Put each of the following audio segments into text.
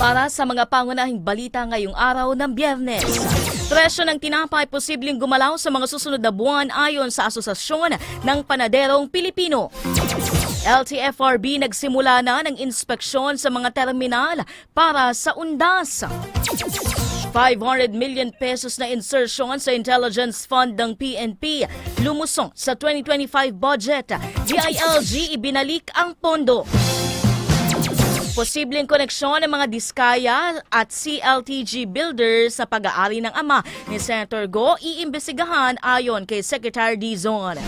Para sa mga pangunahing balita ngayong araw ng biyernes. Presyo ng tinapay posibleng gumalaw sa mga susunod na buwan ayon sa Asosasyon ng Panaderong Pilipino. LTFRB nagsimula na ng inspeksyon sa mga terminal para sa undas. 500 million pesos na insertion sa Intelligence Fund ng PNP lumusong sa 2025 budget. DILG ibinalik ang pondo. Posibleng koneksyon ng mga Diskaya at CLTG Builders sa pag-aari ng ama ni Senator Go iimbestigahan ayon kay Secretary Dizon.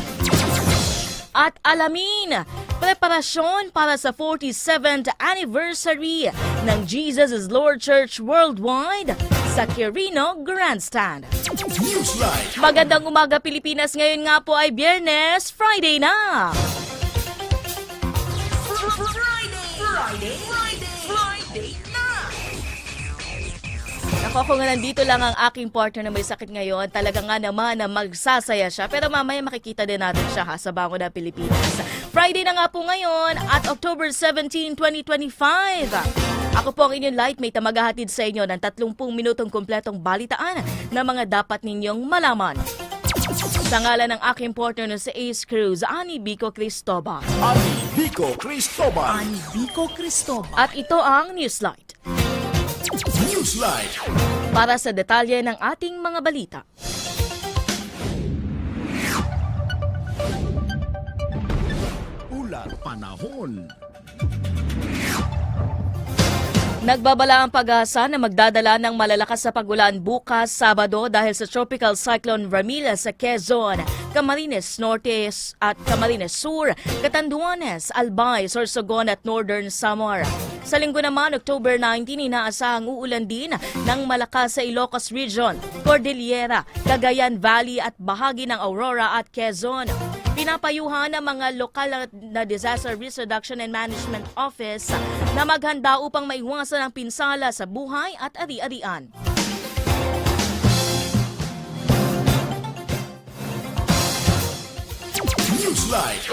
At alamin, preparasyon para sa 47th anniversary ng Jesus is Lord Church Worldwide sa Quirino Grandstand. Magandang umaga Pilipinas ngayon nga po ay Biyernes, Friday na! Ako kung nga nandito lang ang aking partner na may sakit ngayon, talaga nga naman na magsasaya siya. Pero mamaya makikita din natin siya ha, sa Bango na Pilipinas. Friday na nga po ngayon at October 17, 2025. Ako po ang inyong lightmate na maghahatid sa inyo ng 30 minutong kumpletong balitaan na mga dapat ninyong malaman. Sa ngalan ng aking partner na si Ace Cruz, Ani Bico Cristobal. Ani Vico Cristobal. Vico Cristobal. At ito ang Newslight. Newsline. Para sa detalye ng ating mga balita. Ulat panahon. Nagbabala ang pag-asa na magdadala ng malalakas sa pagulan bukas Sabado dahil sa Tropical Cyclone Ramila sa Quezon, Camarines Norte at Camarines Sur, Catanduanes, Albay, Sorsogon at Northern Samar. Sa linggo naman, October 19, inaasahang uulan din ng malakas sa Ilocos Region, Cordillera, Cagayan Valley at bahagi ng Aurora at Quezon. Pinapayuhan ng mga lokal na Disaster Risk Reduction and Management Office na maghanda upang maiwasan ang pinsala sa buhay at ari-arian.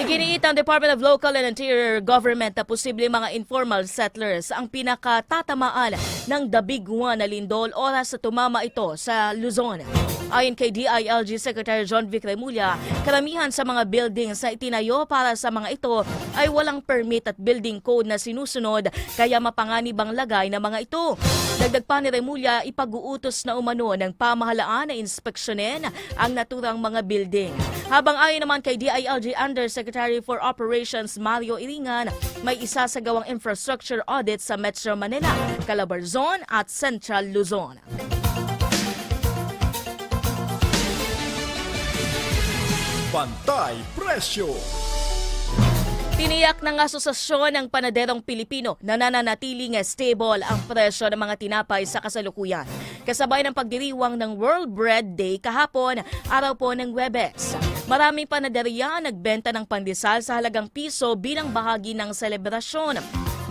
Iginiit ng Department of Local and Interior Government na posibleng mga informal settlers ang pinakatatamaan ng dabiguan na lindol oras sa tumama ito sa Luzon. Ayon kay DILG Secretary John Vic Remulla, karamihan sa mga buildings na itinayo para sa mga ito ay walang permit at building code na sinusunod kaya mapanganib ang lagay ng mga ito. Dagdag pa ni Remulla, ipag-uutos na umano ng pamahalaan na inspeksyonin ang naturang mga building. Habang ayon naman kay DILG Undersecretary for Operations Mario Iringan, may isa sa gawang infrastructure audit sa Metro Manila, Calabarzon at Central Luzon. Pantay Presyo. Tiniyak ng Asosasyon ng Panaderong Pilipino na nananatiling stable ang presyo ng mga tinapay sa kasalukuyan. Kasabay ng pagdiriwang ng World Bread Day kahapon, araw po ng Webes. Maraming panaderya nagbenta ng pandesal sa halagang piso bilang bahagi ng selebrasyon.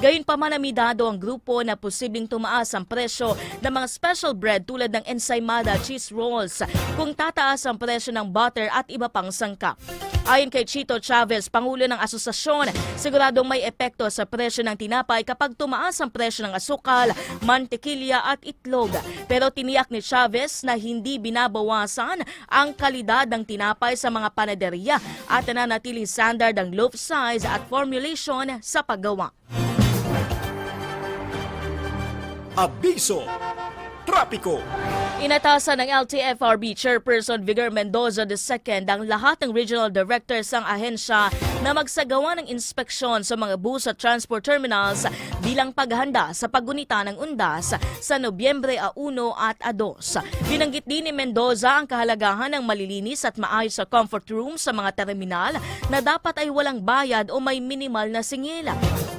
Gayun pa man amidado ang grupo na posibleng tumaas ang presyo ng mga special bread tulad ng ensaymada cheese rolls kung tataas ang presyo ng butter at iba pang sangkap. Ayon kay Chito Chavez, Pangulo ng Asosasyon, siguradong may epekto sa presyo ng tinapay kapag tumaas ang presyo ng asukal, mantekilya at itlog. Pero tiniyak ni Chavez na hindi binabawasan ang kalidad ng tinapay sa mga panaderya at nananatiling standard ang loaf size at formulation sa paggawa. Abiso. Trapiko. Inatasan ng LTFRB Chairperson Vigor Mendoza II ang lahat ng regional directors ng ahensya na magsagawa ng inspeksyon sa mga bus at transport terminals bilang paghahanda sa paggunita ng undas sa Nobyembre a 1 at a 2. Binanggit din ni Mendoza ang kahalagahan ng malilinis at maayos sa comfort room sa mga terminal na dapat ay walang bayad o may minimal na singil.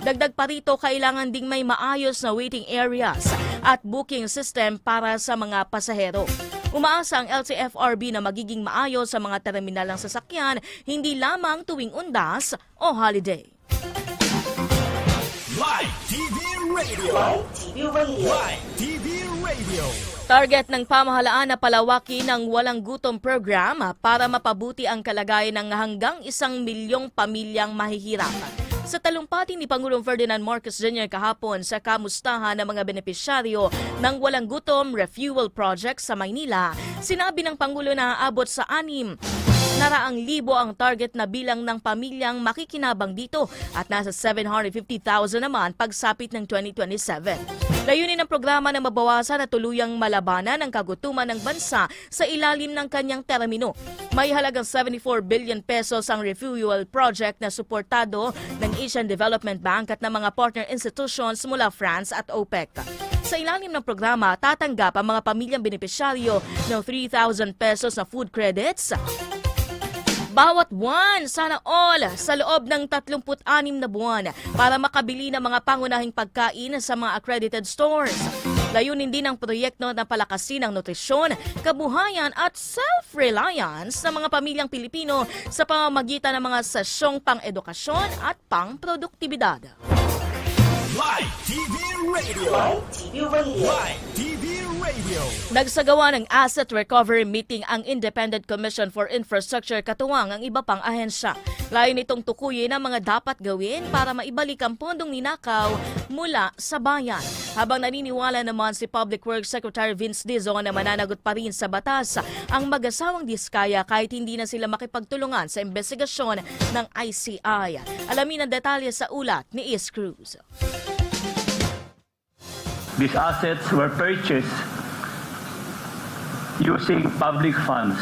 Dagdag pa rito, kailangan ding may maayos na waiting areas at booking system para sa mga pasahero. Umaasa ang LTFRB na magiging maayos sa mga terminal ng sasakyan, hindi lamang tuwing undas o holiday. Live TV Radio. Live TV Radio. Live TV Radio. Target ng pamahalaan na palawakin ang walang gutom program para mapabuti ang kalagayan ng hanggang isang milyong pamilyang mahihirap. Sa talumpati ni Pangulong Ferdinand Marcos Jr. kahapon sa kamustahan ng mga benepisyaryo ng Walang Gutom Refuel Project sa Maynila, sinabi ng Pangulo na aabot sa anim Naraang libo ang target na bilang ng pamilyang makikinabang dito at nasa 750,000 naman pagsapit ng 2027. Layunin ng programa na mabawasan at tuluyang malabanan ang kagutuman ng bansa sa ilalim ng kanyang termino. May halagang 74 billion pesos ang refuel project na suportado ng Asian Development Bank at ng mga partner institutions mula France at OPEC. Sa ilalim ng programa, tatanggap ang mga pamilyang benepisyaryo ng 3,000 pesos na food credits, bawat buwan, sana all, sa loob ng 36 na buwan para makabili ng mga pangunahing pagkain sa mga accredited stores. Layunin din ang proyekto na palakasin ang nutrisyon, kabuhayan at self-reliance ng mga pamilyang Pilipino sa pamamagitan ng mga sesyong pang-edukasyon at pang-produktibidad. Live TV Radio. Live TV Radio. Live TV Radio. Nagsagawa ng asset recovery meeting ang Independent Commission for Infrastructure katuwang ang iba pang ahensya. Layo nitong tukuyin ang mga dapat gawin para maibalik ang pondong ninakaw mula sa bayan. Habang naniniwala naman si Public Works Secretary Vince Dizon na mananagot pa rin sa batas ang mag-asawang diskaya kahit hindi na sila makipagtulungan sa investigasyon ng ICI. Alamin ang detalye sa ulat ni Is Cruz. These assets were purchased using public funds.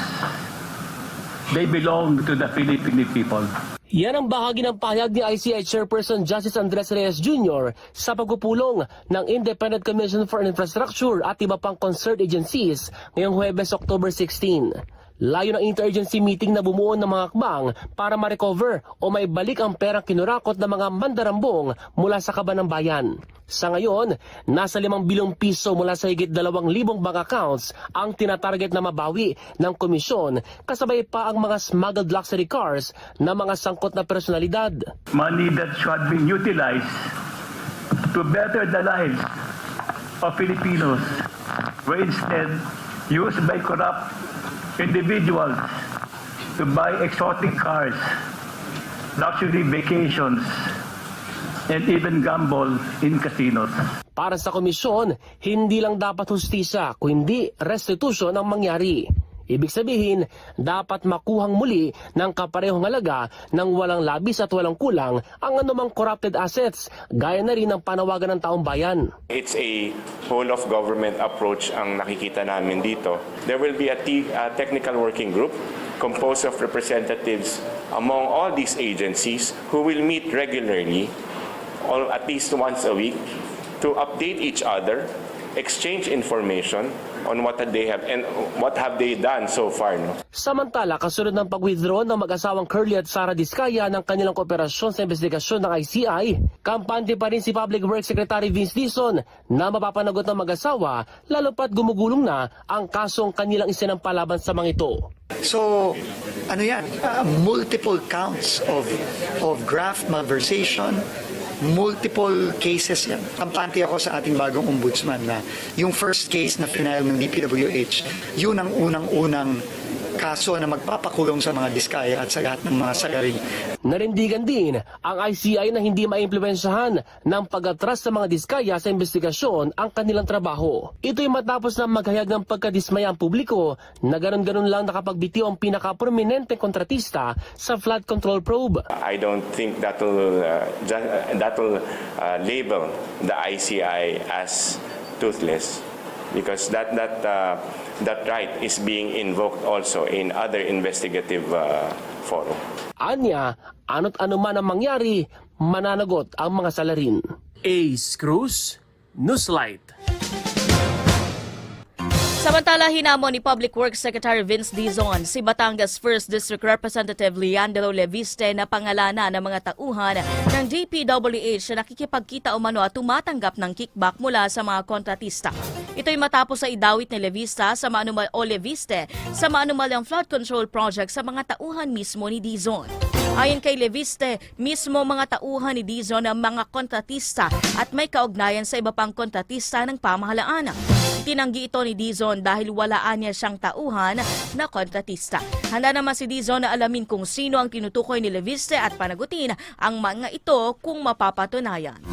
They belong to the Filipino people. Yan ang bahagi ng pahayag ni ICI Chairperson Justice Andres Reyes Jr. sa pagpupulong ng Independent Commission for Infrastructure at iba pang concerned agencies ngayong Huwebes, October 16. Layo ng interagency meeting na bumuo ng mga akbang para ma-recover o maibalik ang perang kinurakot ng mga mandarambong mula sa kaban ng bayan. Sa ngayon, nasa 5 bilyong piso mula sa higit 2,000 bank accounts ang tinatarget na mabawi ng komisyon kasabay pa ang mga smuggled luxury cars na mga sangkot na personalidad. Money that should be utilized to better the lives of Filipinos were instead used by corrupt individuals to buy exotic cars, luxury vacations, and even gamble in casinos. Para sa komisyon, hindi lang dapat hustisya, kundi restitution ang mangyari. Ibig sabihin, dapat makuhang muli ng kaparehong halaga ng walang labis at walang kulang ang anumang corrupted assets, gaya na rin ng panawagan ng taong bayan. It's a whole of government approach ang nakikita namin dito. There will be a, te- a technical working group composed of representatives among all these agencies who will meet regularly, all, at least once a week, to update each other, exchange information on what they have and what have they done so far. No? Samantala, kasunod ng pag-withdraw ng mag-asawang Curly at Sara Diskaya ng kanilang kooperasyon sa investigasyon ng ICI, kampante pa rin si Public Works Secretary Vince Dizon na mapapanagot ng mag-asawa lalo pat gumugulong na ang kasong kanilang isinampalaban sa mga ito. So, ano yan? Uh, multiple counts of of graft malversation, multiple cases yan. Kampante ako sa ating bagong ombudsman na yung first case na final ng DPWH, yun ang unang-unang kaso na magpapakulong sa mga diskaya at sa lahat ng mga salarin. Narindigan din ang ICI na hindi maimpluwensyahan ng pag-atras sa mga diskaya sa investigasyon ang kanilang trabaho. Ito'y matapos na maghayag ng pagkadismaya ang publiko na ganon-ganon lang nakapagbitiw ang pinaka-prominente kontratista sa flood control probe. I don't think that will uh, uh, that will uh, label the ICI as toothless because that that uh, that right is being invoked also in other investigative uh, forum. Anya, ano't ano man ang mangyari, mananagot ang mga salarin. Ace Cruz, Newslight. Sa Samantala, hinamon ni Public Works Secretary Vince Dizon si Batangas 1st District Representative Leandro Leviste na pangalanan ng mga tauhan ng DPWH na nakikipagkita umano at tumatanggap ng kickback mula sa mga kontratista. Ito'y matapos sa idawit ni Levista sa maanumal o Leviste sa maanumalyang flood control project sa mga tauhan mismo ni Dizon. Ayon kay Leviste, mismo mga tauhan ni Dizon ang mga kontratista at may kaugnayan sa iba pang kontratista ng pamahalaan. Tinanggi ito ni Dizon dahil walaan niya siyang tauhan na kontratista. Handa naman si Dizon na alamin kung sino ang tinutukoy ni Leviste at panagutin ang mga ito kung mapapatunayan.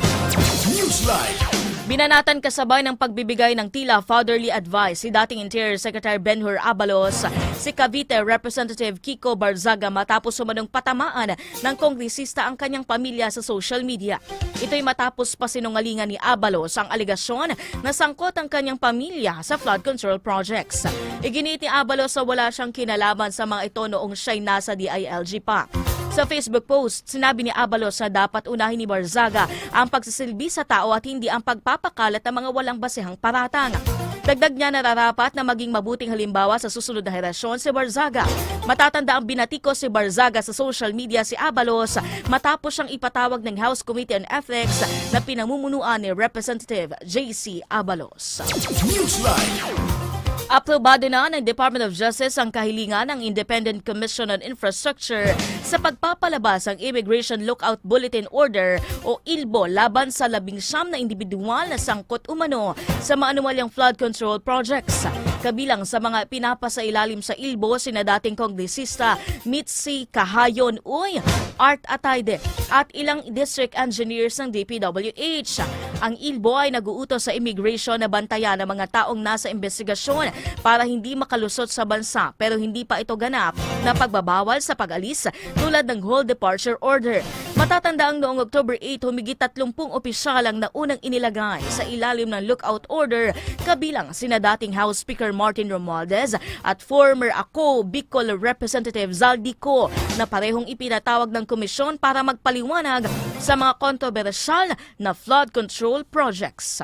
Newsline. Binanatan kasabay ng pagbibigay ng tila fatherly advice si dating Interior Secretary Benhur Abalos, si Cavite Representative Kiko Barzaga matapos sumanong patamaan ng kongresista ang kanyang pamilya sa social media. Ito'y matapos pasinungalingan ni Abalos ang aligasyon na sangkot ang kanyang pamilya sa flood control projects. Iginit ni Abalos sa wala siyang kinalaman sa mga ito noong siya'y nasa DILG pa. Sa Facebook post, sinabi ni Abalos na dapat unahin ni Barzaga ang pagsisilbi sa tao at hindi ang pagpapakalat ng mga walang basehang paratang. Dagdag niya nararapat na maging mabuting halimbawa sa susunod na henerasyon si Barzaga. Matatanda ang binatiko si Barzaga sa social media si Abalos matapos siyang ipatawag ng House Committee on Ethics na pinamumunuan ni Representative J.C. Abalos. Newsline. Aprobado na ng Department of Justice ang kahilingan ng Independent Commission on Infrastructure sa pagpapalabas ng Immigration Lookout Bulletin Order o ILBO laban sa labing siyam na individual na sangkot umano sa maanumalyang flood control projects. Kabilang sa mga pinapasailalim sa ILBO sina dating kongresista Mitzi Kahayon Uy, Art Atayde at ilang district engineers ng DPWH. Ang ILBO ay naguutos sa immigration na bantayan ang mga taong nasa investigasyon para hindi makalusot sa bansa pero hindi pa ito ganap na pagbabawal sa pag-alis tulad ng whole departure order. Matatanda ang noong October 8, humigit 30 opisyal ang naunang inilagay sa ilalim ng lookout order kabilang sina dating House Speaker Martin Romualdez at former ACO Bicol Representative Zaldico na parehong ipinatawag ng komisyon para magpaliwanag sa mga kontrobersyal na flood control projects.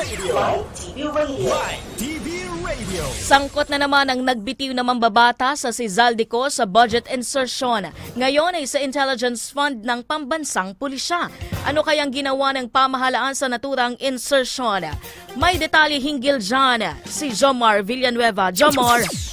Radio. Live TV Radio. Live TV Radio. Sangkot na naman ang nagbitiw na mambabata sa si Zaldico sa budget insertion. Ngayon ay sa Intelligence Fund ng Pambansang Pulisya. Ano kayang ginawa ng pamahalaan sa naturang insertion? May detalye hinggil dyan si Jomar Villanueva. Jomar!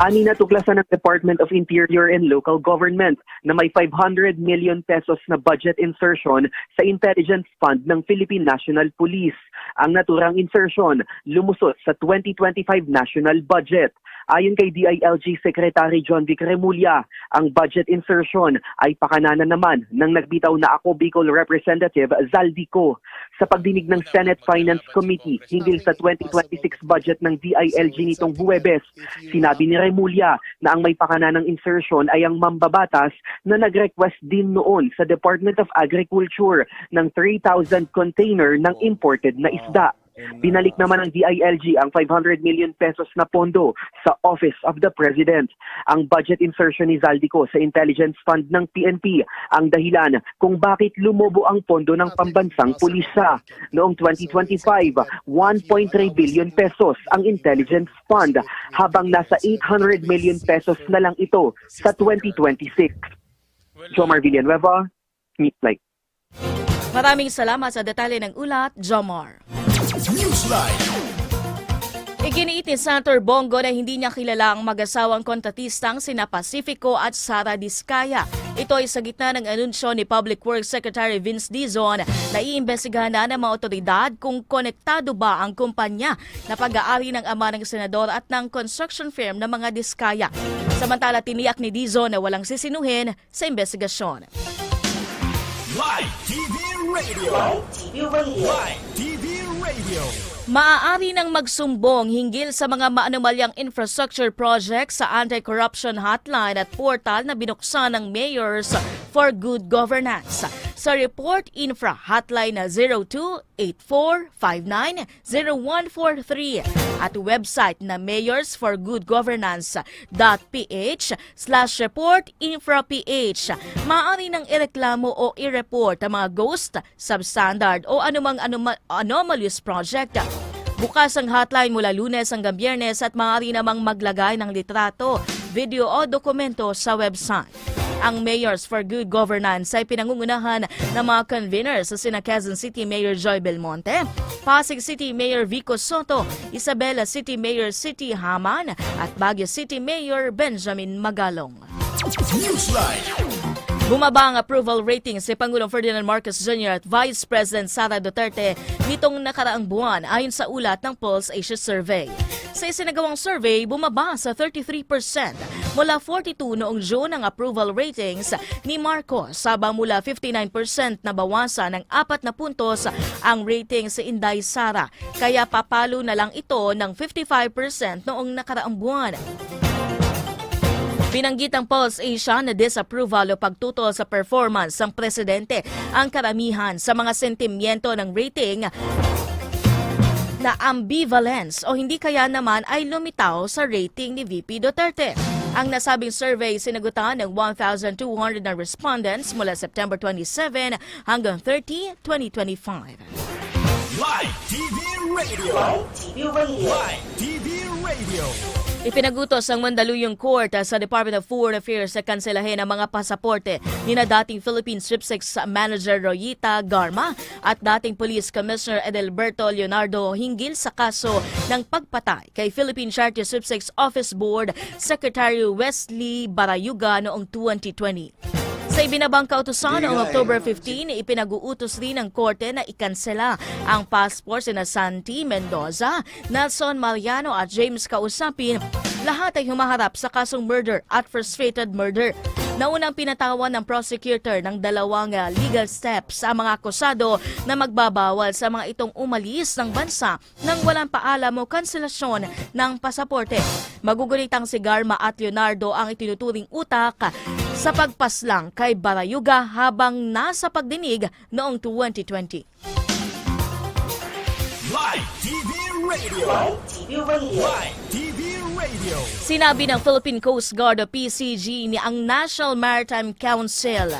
Ani natuklasan ng Department of Interior and Local Government na may 500 million pesos na budget insertion sa Intelligence Fund ng Philippine National Police. Ang naturang insertion lumusot sa 2025 national budget. Ayon kay DILG Secretary John Vic Remulla, ang budget insertion ay pakananan naman ng nagbitaw na ako Bicol Representative Zaldico. Sa pagdinig ng Senate Finance Committee hinggil sa 2026 budget ng DILG nitong Huwebes, sinabi ni Remulla na ang may pakananang insertion ay ang mambabatas na nag-request din noon sa Department of Agriculture ng 3,000 container ng imported na isda. Binalik naman ng DILG ang 500 million pesos na pondo sa Office of the President. Ang budget insertion ni Zaldico sa Intelligence Fund ng PNP ang dahilan kung bakit lumobo ang pondo ng pambansang pulisa. Noong 2025, 1.3 billion pesos ang Intelligence Fund habang nasa 800 million pesos na lang ito sa 2026. Jomar Villanueva, Meet Like. Maraming salamat sa detalye ng ulat, Jomar. Newsline. Iginiit ni Senator Bongo na hindi niya kilala ang mag-asawang kontratistang sina Pacifico at Sara Diskaya. Ito ay sa gitna ng anunsyo ni Public Works Secretary Vince Dizon na iimbestigahan na ng mga otoridad kung konektado ba ang kumpanya na pag-aari ng ama ng senador at ng construction firm ng mga Diskaya. Samantala tiniyak ni Dizon na walang sisinuhin sa investigasyon. Live TV Radio. Live TV Radio. Live TV Radio. Maaari nang magsumbong hinggil sa mga maanumalyang infrastructure projects sa anti-corruption hotline at portal na binuksan ng mayors for good governance. Sa report infra hotline na 0284590143 at website na mayorsforgoodgovernance.ph slash report infra.ph maaari nang ireklamo o i-report ang mga ghost, substandard o anumang anoma- anomalous project Bukas ang hotline mula lunes hanggang biyernes at maaari namang maglagay ng litrato, video o dokumento sa website. Ang Mayors for Good Governance ay pinangungunahan ng mga conveners sa sina Quezon City Mayor Joy Belmonte, Pasig City Mayor Vico Soto, Isabela City Mayor City Haman at Baguio City Mayor Benjamin Magalong. Newsline. Bumaba ang approval rating si Pangulong Ferdinand Marcos Jr. at Vice President Sara Duterte nitong nakaraang buwan ayon sa ulat ng Pulse Asia Survey. Sa isinagawang survey, bumaba sa 33% mula 42 noong June ang approval ratings ni Marcos habang mula 59% na bawasan ng 4 na puntos ang rating si Inday Sara kaya papalo na lang ito ng 55% noong nakaraang buwan. Binanggit ng Pulse Asia na disapproval o pagtutol sa performance ng presidente ang karamihan sa mga sentimiento ng rating na ambivalence o hindi kaya naman ay lumitaw sa rating ni VP Duterte. Ang nasabing survey sinagutan ng 1,200 na respondents mula September 27 hanggang 30, 2025. Live TV Radio. Live TV Radio. Live TV Radio. Ipinagutos ang Mandaluyong Court sa Department of Foreign Affairs sa kanselahin ang mga pasaporte ni na dating Philippine Sweepstakes Manager Royita Garma at dating Police Commissioner Edelberto Leonardo hinggil sa kaso ng pagpatay kay Philippine Charity Sweepstakes Office Board Secretary Wesley Barayuga noong 2020. Sa ibinabang kautusan noong October 15, ipinag-uutos rin ng korte na ikansela ang passport sina Santi Mendoza, Nelson Mariano at James Kausapin. Lahat ay humaharap sa kasong murder at frustrated murder. Naunang pinatawan ng prosecutor ng dalawang uh, legal steps sa mga akusado na magbabawal sa mga itong umalis ng bansa nang walang paalam o kanselasyon ng pasaporte. Magugulitang si Garma at Leonardo ang itinuturing utak sa pagpaslang kay Barayuga habang nasa pagdinig noong 2020. Live TV Radio. Live TV Radio. Live TV Radio. Sinabi ng Philippine Coast Guard o PCG ni ang National Maritime Council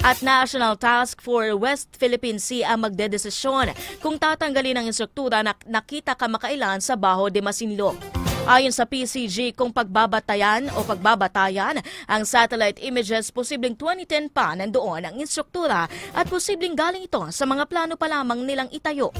at National Task for West Philippine Sea ang magdedesisyon kung tatanggalin ang instruktura na nakita kamakailan sa Baho de Masinloc. Ayon sa PCG, kung pagbabatayan o pagbabatayan ang satellite images, posibleng 2010 pa nandoon ang instruktura at posibleng galing ito sa mga plano pa lamang nilang itayo.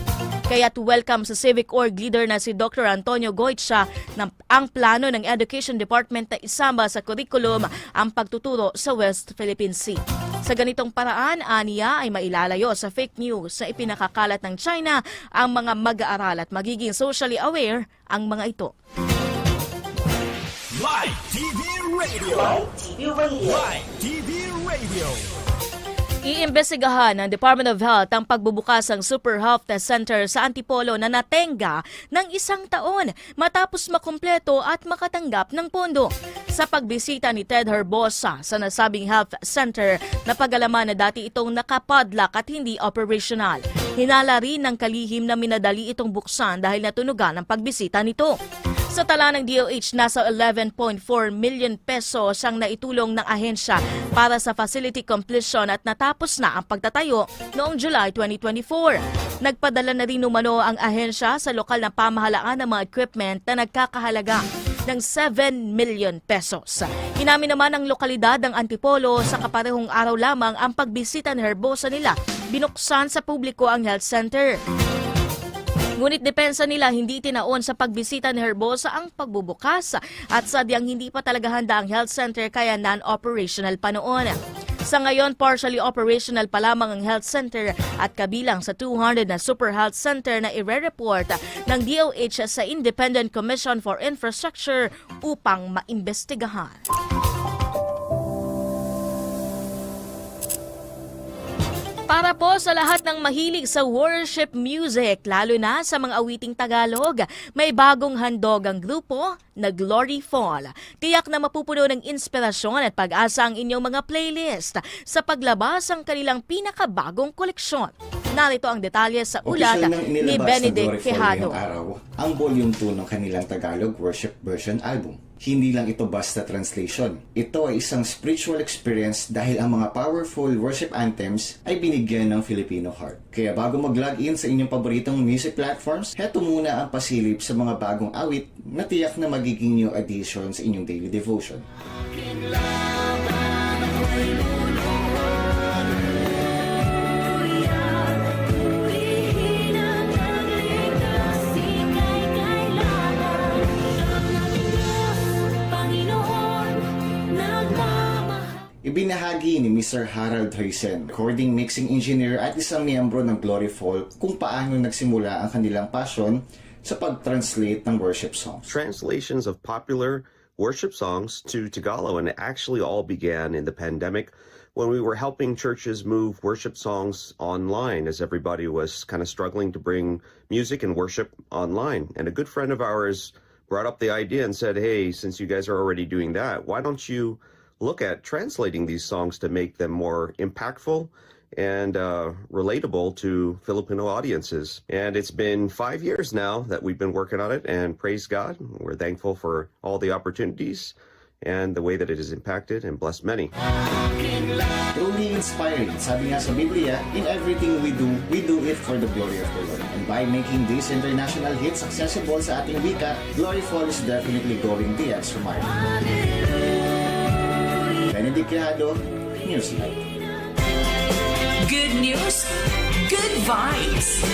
Kaya to welcome sa Civic Org leader na si Dr. Antonio Goitza na ang plano ng Education Department na isama sa curriculum ang pagtuturo sa West Philippine Sea. Sa ganitong paraan, aniya ay mailalayo sa fake news sa ipinakakalat ng China ang mga mag-aaral at magiging socially aware ang mga ito. Live TV Radio. Live TV Radio. Live TV Radio. Iimbestigahan ng Department of Health ang pagbubukas ng Super Health Center sa Antipolo na natenga ng isang taon matapos makumpleto at makatanggap ng pondo. Sa pagbisita ni Ted Herbosa sa nasabing health center, napagalaman na dati itong nakapadlock at hindi operational. Hinala rin ng kalihim na minadali itong buksan dahil natunugan ang pagbisita nito. Sa tala ng DOH, nasa 11.4 million pesos ang naitulong ng ahensya para sa facility completion at natapos na ang pagtatayo noong July 2024. Nagpadala na rin umano ang ahensya sa lokal na pamahalaan ng mga equipment na nagkakahalaga ng 7 million pesos. Inamin naman ng lokalidad ng Antipolo sa kaparehong araw lamang ang pagbisita ni Herbosa nila. Binuksan sa publiko ang health center. Ngunit depensa nila hindi tinaon sa pagbisita ni Herbosa ang pagbubukas at sadyang hindi pa talaga handa ang health center kaya non-operational pa noon. Sa ngayon, partially operational pa lamang ang health center at kabilang sa 200 na super health center na ire-report ng DOH sa Independent Commission for Infrastructure upang maimbestigahan. Para po sa lahat ng mahilig sa worship music, lalo na sa mga awiting Tagalog, may bagong handog ang grupo na Glory Fall. Tiyak na mapupuno ng inspirasyon at pag-asa ang inyong mga playlist sa paglabas ang kanilang pinakabagong koleksyon. Narito ang detalye sa ulat ni Benedict Quijano. ang Volume 2 ng kanilang Tagalog Worship Version album. Hindi lang ito basta translation. Ito ay isang spiritual experience dahil ang mga powerful worship anthems ay binigyan ng Filipino heart. Kaya bago mag-log in sa inyong paboritong music platforms, heto muna ang pasilip sa mga bagong awit na tiyak na magiging new addition sa inyong daily devotion. Ibinahagi ni Mr. Harold Hoysen, recording mixing engineer at isang miyembro ng Glory Folk kung paano nagsimula ang kanilang passion sa pag-translate ng worship songs. translations of popular worship songs to Tagalog, and it actually all began in the pandemic when we were helping churches move worship songs online as everybody was kind of struggling to bring music and worship online. And a good friend of ours brought up the idea and said, Hey, since you guys are already doing that, why don't you look at translating these songs to make them more impactful and uh, relatable to Filipino audiences. And it's been five years now that we've been working on it, and praise God, we're thankful for all the opportunities and the way that it has impacted and blessed many. Truly inspiring. Sabi nga sa Biblia, in everything we do, we do it for the glory of the Lord. And by making these international hits accessible sa ating wika, Gloryful is definitely going the extra mile. Benedict Quijado, Newslight. Good news, good vibes.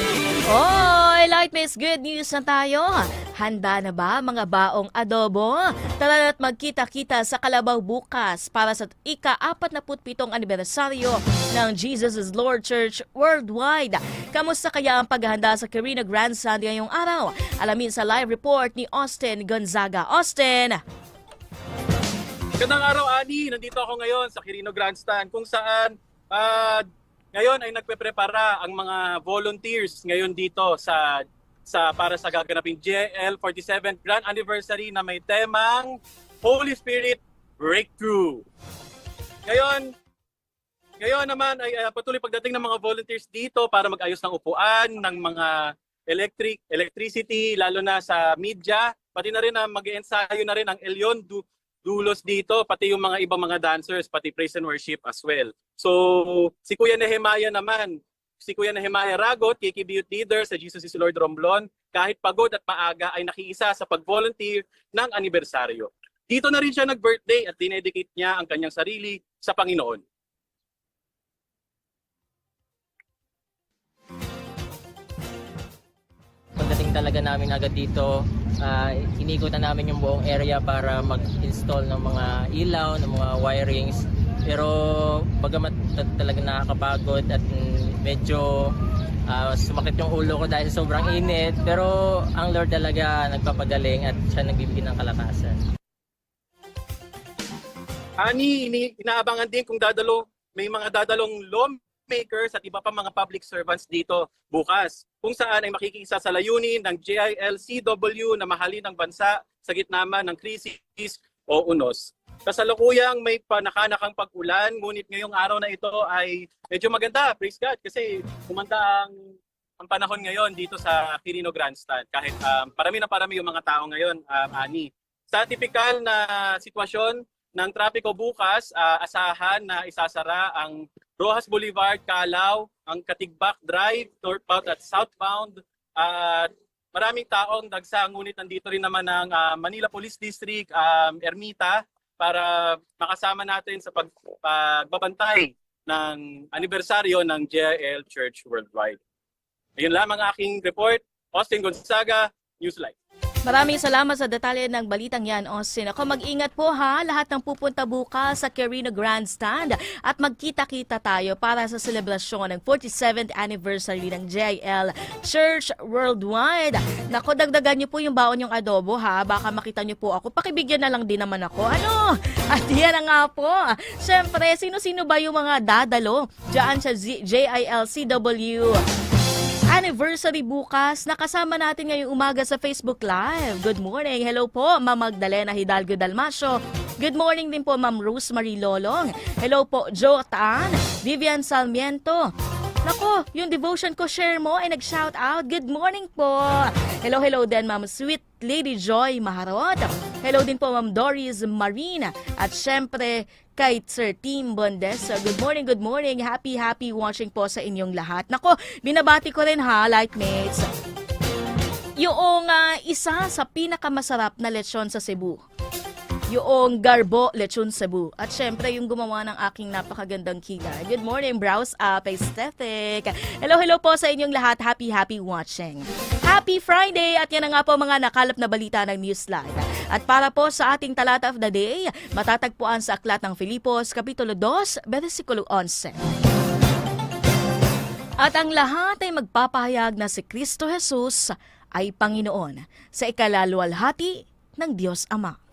Oy, Light Miss Good News na tayo. Handa na ba mga baong adobo? Tara na't magkita-kita sa Kalabaw bukas para sa ika-47 anibersaryo ng Jesus is Lord Church Worldwide. Kamusta kaya ang paghahanda sa Carino Grandstand ngayong araw? Alamin sa live report ni Austin Gonzaga. Austin! Gandang araw, Ani. Nandito ako ngayon sa Quirino Grandstand kung saan ah, ngayon ay nagpe-prepara ang mga volunteers ngayon dito sa sa para sa gaganaping JL 47th Grand Anniversary na may temang Holy Spirit Breakthrough. Ngayon, ngayon naman ay ah, patuloy pagdating ng mga volunteers dito para mag-ayos ng upuan, ng mga electric, electricity, lalo na sa media, pati na rin na mag-ensayo na rin ang Elion du- dulos dito, pati yung mga ibang mga dancers, pati praise and worship as well. So, si Kuya Nehemiah naman, si Kuya Nehemiah Ragot, KKB Youth Leader sa Jesus is Lord Romblon, kahit pagod at maaga ay nakiisa sa pag-volunteer ng anibersaryo. Dito na rin siya nag-birthday at dinedicate niya ang kanyang sarili sa Panginoon. Pagdating talaga namin agad dito, uh, inikutan namin yung buong area para mag-install ng mga ilaw, ng mga wirings. Pero bagamat ta- talaga nakakapagod at mm, medyo ah, sumakit yung ulo ko dahil sobrang init. Pero ang Lord talaga nagpapagaling at siya nagbibigay ng kalakasan. Ani, inaabangan din kung dadalo, may mga dadalong lawmakers at iba pa mga public servants dito bukas. Kung saan ay makikisa sa layunin ng JILCW na mahalin ang bansa sa gitna man ng krisis o unos. Kasalukuyang may panakanakang pag-ulan, ngunit ngayong araw na ito ay medyo maganda, praise God, kasi kumanda ang, ang panahon ngayon dito sa Quirino Grandstand. Kahit um, parami na parami yung mga tao ngayon, um, Ani. Sa tipikal na sitwasyon, ng trapiko bukas, ah, asahan na isasara ang Rojas Boulevard, Calao, ang Katigbak Drive, northbound at southbound. At maraming taong dagsa, ngunit nandito rin naman ang ah, Manila Police District, um, Ermita, para makasama natin sa pag, pagbabantay ng anibersaryo ng JL Church Worldwide. Ayun lamang aking report. Austin Gonzaga, Newslight. Maraming salamat sa detalye ng balitang yan, Austin. Ako mag-ingat po ha, lahat ng pupunta bukas sa Carino Grandstand at magkita-kita tayo para sa selebrasyon ng 47th anniversary ng JIL Church Worldwide. Nako, dagdagan niyo po yung baon yung adobo ha, baka makita niyo po ako. Pakibigyan na lang din naman ako. Ano? At yan na nga po. Siyempre, sino-sino ba yung mga dadalo dyan sa JILCW? Anniversary bukas. Nakasama natin ngayong umaga sa Facebook Live. Good morning. Hello po, Ma'am Magdalena Hidalgo Dalmasio. Good morning din po, Ma'am Rosemary Lolong. Hello po, Joe Tan, Vivian Salmiento. Nako, yung devotion ko share mo ay nag-shout out. Good morning po. Hello, hello din, Ma'am Sweet Lady Joy Maharot. Hello din po Ma'am Doris Marina. At syempre kay Sir Team Bondes. So, good morning, good morning. Happy, happy watching po sa inyong lahat. Nako, binabati ko rin ha, lightmates. Yung ah, isa sa pinakamasarap na lechon sa Cebu. Yung Garbo Lechon Cebu. At syempre, yung gumawa ng aking napakagandang kila. Good morning, Browse Up, Aesthetic. Hello, hello po sa inyong lahat. Happy, happy watching. Happy Friday! At yan na nga po mga nakalap na balita ng Newsline. At para po sa ating talata of the day, matatagpuan sa Aklat ng Filipos, Kapitulo 2, versikulo 11. At ang lahat ay magpapahayag na si Kristo Jesus ay Panginoon sa ikalaluwalhati ng Diyos Ama.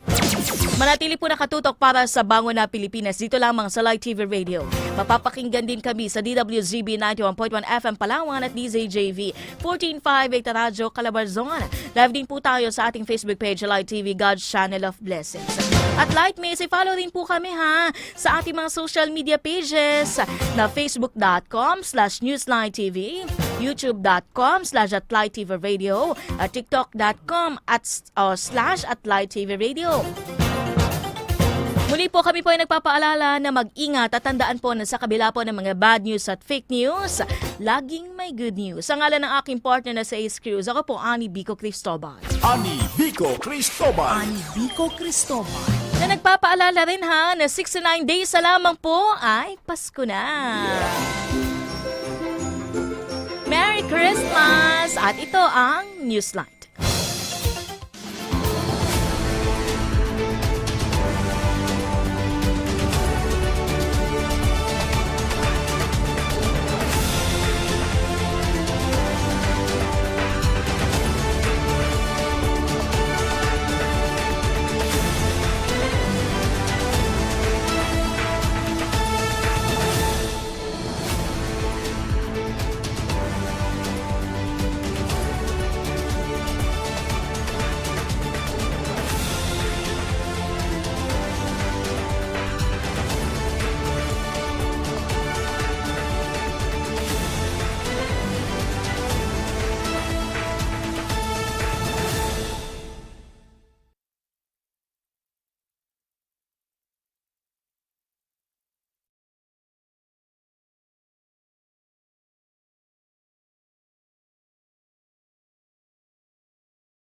Manatili po nakatutok para sa Bango na Pilipinas dito lamang sa Light TV Radio. Mapapakinggan din kami sa DWZB 91.1 FM Palawan at DZJV 1458 Radyo Calabarzon. Live din po tayo sa ating Facebook page Light TV God's Channel of Blessings. At Lightmates, i-follow din po kami ha sa ating mga social media pages na facebook.com slash newslinetv, youtube.com slash at TV Radio, at tiktok.com at uh, slash at TV Radio. Muli po kami po ay nagpapaalala na mag-ingat at tandaan po na sa kabila po ng mga bad news at fake news, laging may good news. Sa ngalan ng aking partner na sa Ace Cruise, ako po Ani Bico Cristobal. Ani Vico Cristobal. Ani Vico Cristobal. Na nagpapaalala rin ha na 69 days sa lamang po ay Pasko na. Merry Christmas! At ito ang Newsline.